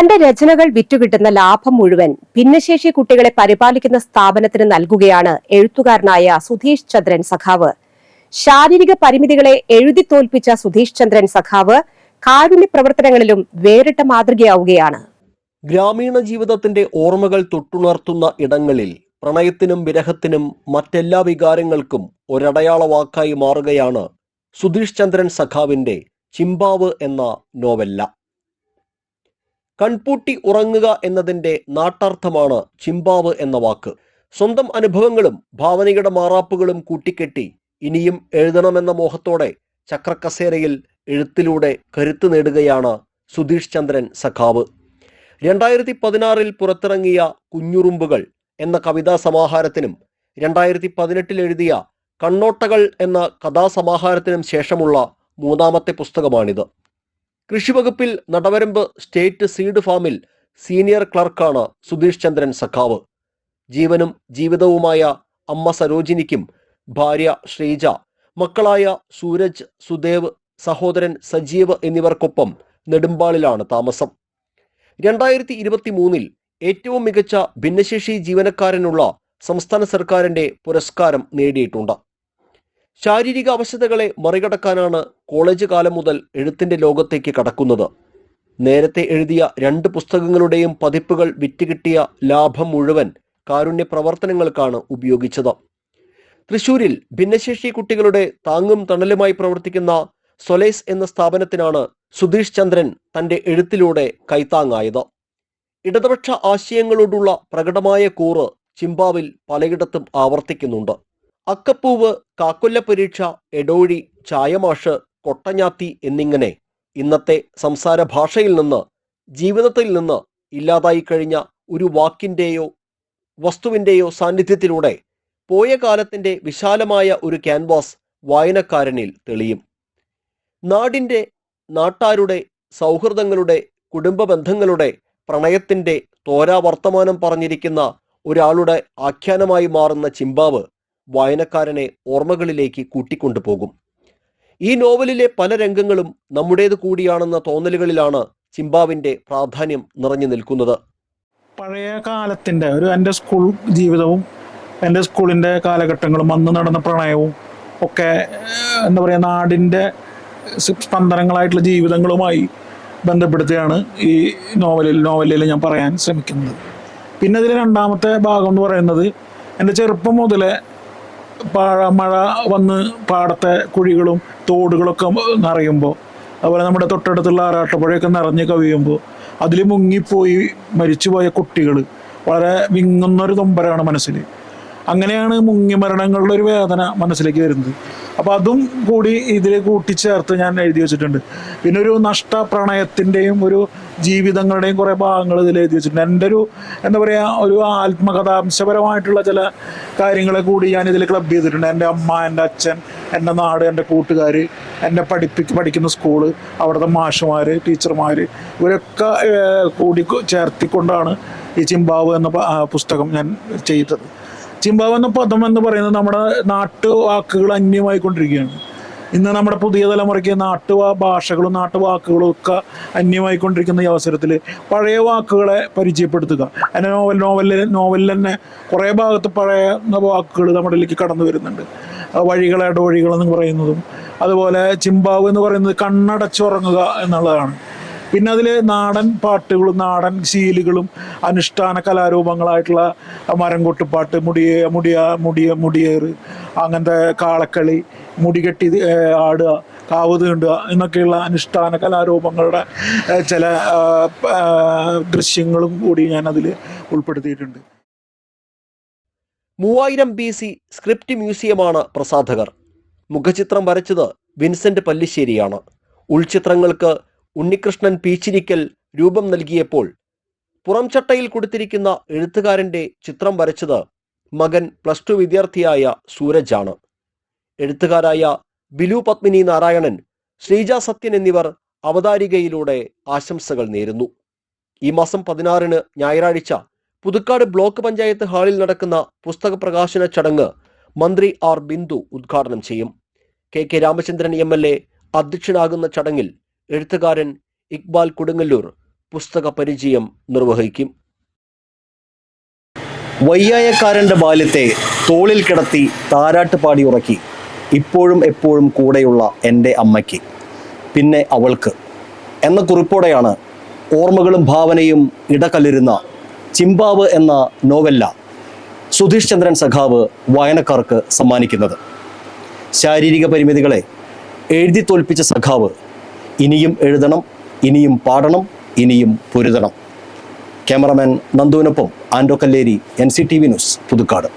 തന്റെ രചനകൾ വിറ്റുകിട്ടുന്ന ലാഭം മുഴുവൻ ഭിന്നശേഷി കുട്ടികളെ പരിപാലിക്കുന്ന സ്ഥാപനത്തിന് നൽകുകയാണ് എഴുത്തുകാരനായ സുധീഷ് ചന്ദ്രൻ സഖാവ്. ശാരീരിക പരിമിതികളെ എഴുതി തോൽപ്പിച്ച സുധീഷ് ചന്ദ്രൻ സഖാവ് കാരുണ്യ പ്രവർത്തനങ്ങളിലും വേറിട്ട മാതൃകയാവുകയാണ്. ഗ്രാമീണ ജീവിതത്തിന്റെ ഓർമ്മകൾ തൊട്ടുണർത്തുന്ന ഇടങ്ങളിൽ പ്രണയത്തിനും വിരഹത്തിനും മറ്റെല്ലാ വികാരങ്ങൾക്കും ഒരടയാള വാക്കായി മാറുകയാണ് സുധീഷ് ചന്ദ്രൻ സഖാവിന്റെ ചിമ്പാവ് എന്ന നോവല്ല. കൺപൂട്ടി ഉറങ്ങുക എന്നതിന്റെ നാട്ടാർത്ഥമാണ് ചിമ്പാവ് എന്ന വാക്ക്. സ്വന്തം അനുഭവങ്ങളും ഭാവനയുടെ മാറാപ്പുകളും കൂട്ടിക്കെട്ടി ഇനിയും എഴുതണമെന്ന മോഹത്തോടെ ചക്രക്കസേരയിൽ എഴുത്തിലൂടെ കരുത്ത് നേടുകയാണ് സുധീഷ് ചന്ദ്രൻ സഖാവ്. രണ്ടായിരത്തി പതിനാറിൽ പുറത്തിറങ്ങിയ കുഞ്ഞുറുമ്പുകൾ എന്ന കവിതാ സമാഹാരത്തിനും രണ്ടായിരത്തി പതിനെട്ടിൽ എഴുതിയ കണ്ണോട്ടകൾ എന്ന കഥാസമാഹാരത്തിനും ശേഷമുള്ള മൂന്നാമത്തെ പുസ്തകമാണിത്. കൃഷിവകുപ്പിൽ നടവരമ്പ് സ്റ്റേറ്റ് സീഡ് ഫാമിൽ സീനിയർ ക്ലർക്കാണ് സുധീഷ് ചന്ദ്രൻ സഖാവ്. ജീവനും ജീവിതവുമായ അമ്മ സരോജിനിക്കും ഭാര്യ ശ്രീജ മക്കളായ സൂരജ് സുദേവ് സഹോദരൻ സജീവ് എന്നിവർക്കൊപ്പം നെടുമ്പാളിലാണ് താമസം. രണ്ടായിരത്തി ഇരുപത്തി മൂന്നിൽ ഏറ്റവും മികച്ച ഭിന്നശേഷി ജീവനക്കാരനുള്ള സംസ്ഥാന സർക്കാരിന്റെ പുരസ്കാരം നേടിയിട്ടുണ്ട്. ശാരീരിക അവശതകളെ മറികടക്കാനാണ് കോളേജ് കാലം മുതൽ എഴുത്തിന്റെ ലോകത്തേക്ക് കടക്കുന്നത്. നേരത്തെ എഴുതിയ രണ്ട് പുസ്തകങ്ങളുടെയും പതിപ്പുകൾ വിറ്റുകിട്ടിയ ലാഭം മുഴുവൻ കാരുണ്യ പ്രവർത്തനങ്ങൾക്കാണ് ഉപയോഗിച്ചത്. തൃശൂരിൽ ഭിന്നശേഷി കുട്ടികളുടെ താങ്ങും തണലുമായി പ്രവർത്തിക്കുന്ന സൊലേസ് എന്ന സ്ഥാപനത്തിനാണ് സുധീഷ് ചന്ദ്രൻ തന്റെ എഴുത്തിലൂടെ കൈത്താങ്ങായത്. ഇടതുപക്ഷ ആശയങ്ങളോടുള്ള പ്രകടമായ കൂറ് ചിമ്പാവിൽ പലയിടത്തും ആവർത്തിക്കുന്നുണ്ട്. അക്കപ്പൂവ് കാക്കൊല്ല പരീക്ഷ എടോഴി ചായമാഷ് കൊട്ടഞ്ഞാത്തി എന്നിങ്ങനെ ഇന്നത്തെ സംസാര ഭാഷയിൽ നിന്ന് ജീവിതത്തിൽ നിന്ന് ഇല്ലാതായി കഴിഞ്ഞ ഒരു വാക്കിന്റെയോ വസ്തുവിന്റെയോ സാന്നിധ്യത്തിലൂടെ പോയ കാലത്തിന്റെ വിശാലമായ ഒരു ക്യാൻവാസ് വായനക്കാരനിൽ തെളിയും. നാടിന്റെ നാട്ടാരുടെ സൗഹൃദങ്ങളുടെ കുടുംബ ബന്ധങ്ങളുടെ പ്രണയത്തിന്റെ തോരാ വർത്തമാനം പറഞ്ഞിരിക്കുന്ന ഒരാളുടെ ആഖ്യാനമായി മാറുന്ന ചിമ്പാവ് വായനക്കാരനെ ഓർമ്മകളിലേക്ക് കൂട്ടിക്കൊണ്ടുപോകും. ഈ നോവലിലെ പല രംഗങ്ങളും നമ്മുടേത് കൂടിയാണെന്ന തോന്നലുകളിലാണ് ചിമ്പാവിന്റെ പ്രാധാന്യം നിറഞ്ഞു നിൽക്കുന്നത്. പഴയ കാലത്തിന്റെ ഒരു എന്റെ സ്കൂൾ ജീവിതവും എന്റെ സ്കൂളിന്റെ കാലഘട്ടങ്ങളും അന്ന് നടന്ന പ്രണയവും ഒക്കെ എന്താ പറയുക നാടിന്റെ സ്പന്ദനങ്ങളായിട്ടുള്ള ജീവിതങ്ങളുമായി ബന്ധപ്പെടുത്തിയാണ് ഈ നോവലിൽ നോവലിൽ ഞാൻ പറയാൻ ശ്രമിക്കുന്നത്. പിന്നെ ഇതിലെ രണ്ടാമത്തെ ഭാഗം എന്ന് പറയുന്നത് എന്റെ ചെറുപ്പം മുതലേ പാഴ മഴ വന്ന് പാടത്തെ കുഴികളും തോടുകളൊക്കെ നിറയുമ്പോൾ അതുപോലെ നമ്മുടെ തൊട്ടടുത്തുള്ള ആറാട്ടുപുഴയൊക്കെ നിറഞ്ഞ് കവിയുമ്പോൾ അതിൽ മുങ്ങിപ്പോയി മരിച്ചുപോയ കുട്ടികൾ വളരെ വിങ്ങുന്നൊരു തൊമ്പരാണ് മനസ്സിൽ. അങ്ങനെയാണ് മുങ്ങി മരണങ്ങളുടെ ഒരു വേദന മനസ്സിലേക്ക് വരുന്നത്. അപ്പോൾ അതും കൂടി ഇതിൽ കൂട്ടിച്ചേർത്ത് ഞാൻ എഴുതി വെച്ചിട്ടുണ്ട്. പിന്നെ ഒരു നഷ്ട പ്രണയത്തിന്റെയും ഒരു ജീവിതങ്ങളുടെയും കുറേ ഭാഗങ്ങൾ ഇതിൽ എഴുതി വെച്ചിട്ടുണ്ട്. എന്റെ ഒരു എന്താ പറയുക ഒരു ആത്മകഥാംശപരമായിട്ടുള്ള ചില കാര്യങ്ങളെ കൂടി ഞാൻ ഇതിൽ ക്ലബ് ചെയ്തിട്ടുണ്ട്. എന്റെ അമ്മ എന്റെ അച്ഛൻ എന്റെ നാട് എന്റെ കൂട്ടുകാർ എന്റെ പഠിപ്പി പഠിക്കുന്ന സ്കൂൾ അവിടുത്തെ മാഷുമാർ ടീച്ചർമാർ ഇവരൊക്കെ കൂടി ചേർത്തിക്കൊണ്ടാണ് ഈ ചിമ്പാവ് എന്ന പുസ്തകം ഞാൻ ചെയ്തത്. ചിമ്പാവ് എന്ന പദം എന്ന് പറയുന്നത് നമ്മുടെ നാട്ടുവാക്കുകൾ അന്യമായിക്കൊണ്ടിരിക്കുകയാണ്. ഇന്ന് നമ്മുടെ പുതിയ തലമുറയ്ക്ക് നാട്ടുവാ ഭാഷകളും നാട്ടുവാക്കുകളും ഒക്കെ അന്യമായിക്കൊണ്ടിരിക്കുന്ന ഈ അവസരത്തിൽ പഴയ വാക്കുകളെ പരിചയപ്പെടുത്തുക. അതിന്റെ നോവൽ നോവലിൽ നോവലിൽ തന്നെ കുറേ ഭാഗത്ത് പഴയ വാക്കുകൾ നമ്മുടെ ഇതിലേക്ക് കടന്നു വരുന്നുണ്ട്. വഴികളെ ഇടവഴികളെന്ന് പറയുന്നതും അതുപോലെ ചിമ്പാവ് എന്ന് പറയുന്നത് കണ്ണടച്ചുറങ്ങുക എന്നുള്ളതാണ്. പിന്നെ അതിൽ നാടൻ പാട്ടുകളും നാടൻ ശീലുകളും അനുഷ്ഠാന കലാരൂപങ്ങളായിട്ടുള്ള മരം കൊട്ടുപാട്ട് മുടിയ മുടിയ മുടിയ മുടിയേറ് അങ്ങനത്തെ കാളക്കളി മുടികെട്ടി കെട്ടി ആടുക കാവ് തീണ്ടുക എന്നൊക്കെയുള്ള അനുഷ്ഠാന കലാരൂപങ്ങളുടെ ചില ദൃശ്യങ്ങളും കൂടി ഞാൻ അതിൽ ഉൾപ്പെടുത്തിയിട്ടുണ്ട്. മൂവായിരം ബി സി സ്ക്രിപ്റ്റ് മ്യൂസിയമാണ് പ്രസാധകർ. മുഖചിത്രം വരച്ചത് വിൻസെന്റ് പല്ലിശ്ശേരിയാണ്. ഉൾചിത്രങ്ങൾക്ക് ഉണ്ണികൃഷ്ണൻ പീച്ചിരിക്കൽ രൂപം നൽകിയപ്പോൾ പുറംചട്ടയിൽ കൊടുത്തിരിക്കുന്ന എഴുത്തുകാരന്റെ ചിത്രം വരച്ചത് മകൻ പ്ലസ് ടു വിദ്യാർത്ഥിയായ സൂരജാണ്. എഴുത്തുകാരായ ബിലു പത്മിനി നാരായണൻ ശ്രീജ സത്യൻ എന്നിവർ അവതാരികയിലൂടെ ആശംസകൾ നേരുന്നു. ഈ മാസം പതിനാറിന് ഞായറാഴ്ച പുതുക്കാട് ബ്ലോക്ക് പഞ്ചായത്ത് ഹാളിൽ നടക്കുന്ന പുസ്തക പ്രകാശന ചടങ്ങ് മന്ത്രി ആർ ബിന്ദു ഉദ്ഘാടനം ചെയ്യും. K K Ramachandran M L A അധ്യക്ഷനാകുന്ന ചടങ്ങിൽ എഴുത്തുകാരൻ ഇക്ബാൽ കൊടുങ്ങല്ലൂർ പുസ്തക പരിചയം നിർവഹിക്കും. വയ്യായക്കാരന്റെ ബാല്യത്തെ തോളിൽ കിടത്തി താരാട്ട് പാടി ഉറക്കി. ഇപ്പോഴും എപ്പോഴും കൂടെയുള്ള എന്റെ അമ്മയ്ക്ക്. പിന്നെ അവൾക്ക്. എന്ന കുറിപ്പോടെയാണ് ഓർമ്മകളും ഭാവനയും ഇടകലരുന്ന ചിമ്പാവ് എന്ന നോവല്ല സുധീഷ് ചന്ദ്രൻ സഖാവ് വായനക്കാർക്ക് സമ്മാനിക്കുന്നത്. ശാരീരിക പരിമിതികളെ എഴുതി തോൽപ്പിച്ച സഖാവ് ഇനിയും എഴുതണം ഇനിയും പാടണം ഇനിയും പൊരുതണം. Cameraman നന്ദുവിനൊപ്പം Ando Kalleri N C T V news Puthukkad.